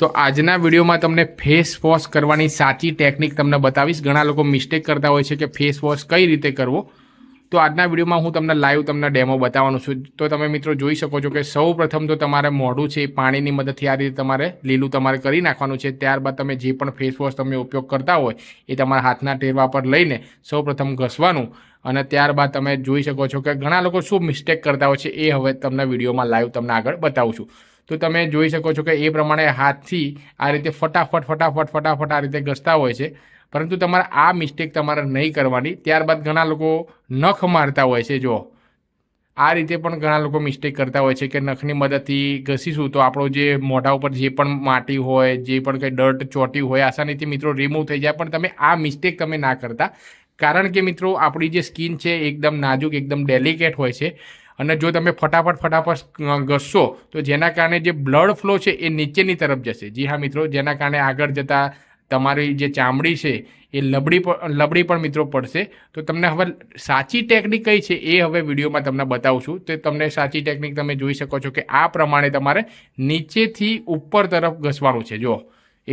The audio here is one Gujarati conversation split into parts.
તો આજના વિડીયોમાં તમને ફેસ વોશ કરવાની સાચી ટેકનિક તમને બતાવીશ. ઘણા લોકો મિસ્ટેક કરતા હોય છે કે ફેસ વોશ કઈ રીતે કરવો. તો આજના વિડીયોમાં હું તમને લાઈવ તમને ડેમો બતાવવાનું છું. તો તમે મિત્રો જોઈ શકો છો કે સૌ પ્રથમ તો તમારે મોઢું છે પાણીની મદદથી આ રીતે તમારે લીલું તમારે કરી નાખવાનું છે. ત્યારબાદ તમે જે પણ ફેસવોશ તમે ઉપયોગ કરતા હોય એ તમારા હાથના ટેરવા પર લઈને સૌ પ્રથમ ઘસવાનું. અને ત્યારબાદ તમે જોઈ શકો છો કે ઘણા લોકો શું મિસ્ટેક કરતા હોય છે એ હવે તમને વિડીયોમાં લાઈવ તમને આગળ બતાવું છું તો તમે જોઈ શકો છો કે એ પ્રમાણે હાથથી આ રીતે ફટાફટ ફટાફટ ફટાફટ આ રીતે ઘસતા હોય છે. પરંતુ તમારે આ મિસ્ટેક તમારે નહીં કરવાની. ત્યારબાદ ઘણા લોકો નખ મારતા હોય છે જો આ રીતે પણ ઘણા લોકો મિસ્ટેક કરતા હોય છે કે નખની મદદથી ઘસીશું તો આપણો જે મોઢા ઉપર જે પણ માટી હોય, જે પણ કંઈ ડર્ટ ચોટી હોય, આસાનીથી મિત્રો રિમૂવ થઈ જાય. પણ તમે આ મિસ્ટેક તમે ના કરતા. કારણ કે મિત્રો આપણી જે સ્કિન છે એકદમ નાજુક, એકદમ ડેલિકેટ હોય છે. અને જો તમે ફટાફટ ફટાફટ ઘસશો તો જેના કારણે જે બ્લડ ફ્લો છે એ નીચેની તરફ જશે. જી હા મિત્રો, જેના કારણે આગળ જતાં તમારી જે ચામડી છે, એ લબડી પણ લબડી પણ મિત્રો પડશે. તો તમને હવે સાચી ટેકનિક કઈ છે, એ હવે વિડીયોમાં તમને બતાવું છું તો તમને સાચી ટેકનિક તમે જોઈ શકો છો કે આ પ્રમાણે તમારે નીચેથી ઉપર તરફ ઘસવાનું છે. જો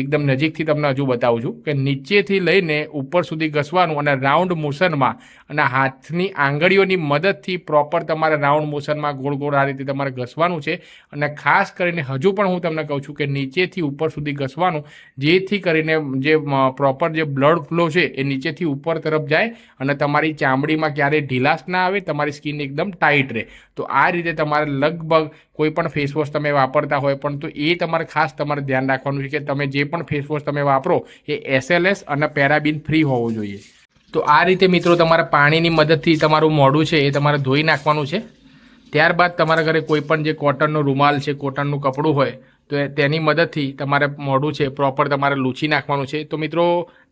એકદમ નજીકથી તમને હજુ બતાવું છું કે નીચેથી લઈને ઉપર સુધી ઘસવાનું અને રાઉન્ડ મોશનમાં અને હાથની આંગળીઓની મદદથી પ્રોપર તમારે રાઉન્ડ મોશનમાં ગોળ ગોળ આ રીતે તમારે ઘસવાનું છે. અને ખાસ કરીને હજુ પણ હું તમને કહું છું કે નીચેથી ઉપર સુધી ઘસવાનું, જેથી કરીને જે પ્રોપર જે બ્લડ ફ્લો છે એ નીચેથી ઉપર તરફ જાય અને તમારી ચામડીમાં ક્યારેય ઢીલાશ ના આવે, તમારી સ્કિન એકદમ ટાઈટ રહે. તો આ રીતે તમારે લગભગ કોઈ પણ ફેસ વોશ તમે વાપરતા હોય, પણ તો એ તમારે ખાસ તમારે ધ્યાન રાખવાનું છે કે તમે જે પણ ફેસ વોશ તમે વાપરો એ એસએલએસ અને પેરાબિન ફ્રી હોવું જોઈએ. તો આ રીતે મિત્રો તમારે પાણીની મદદથી તમારું મોઢું છે એ તમારે ધોઈ નાખવાનું છે. ત્યારબાદ તમારા ઘરે કોઈ પણ જે કોટનનો રૂમાલ છે, કોટનનું કપડું હોય, તો તેની મદદથી તમારે મોઢું છે પ્રોપર તમારે લૂછી નાખવાનું છે. તો મિત્રો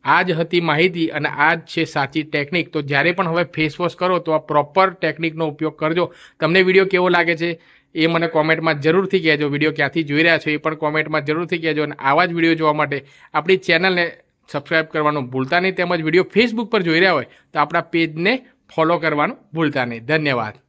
આ જ હતી માહિતી અને આ જ છે સાચી ટેકનિક તો જ્યારે પણ હવે ફેસ વોશ કરો તો આ પ્રોપર ટેકનિકનો ઉપયોગ કરજો. તમને વીડિયો કેવો લાગે છે? એ મને કોમેન્ટમાં જરૂરથી કહેજો. વીડિયો ક્યાંથી જોઈ રહ્યા છો એ પણ કોમેન્ટમાં જરૂરથી કહેજો. અને આવા જ વીડિયો જોવા માટે આપણી ચેનલને સબસ્ક્રાઇબ કરવાનું ભૂલતા નહીં. તેમજ વીડિયો ફેસબુક પર જોઈ રહ્યા હોય તો આપણા પેજને ફોલો કરવાનું ભૂલતા નહીં. ધન્યવાદ.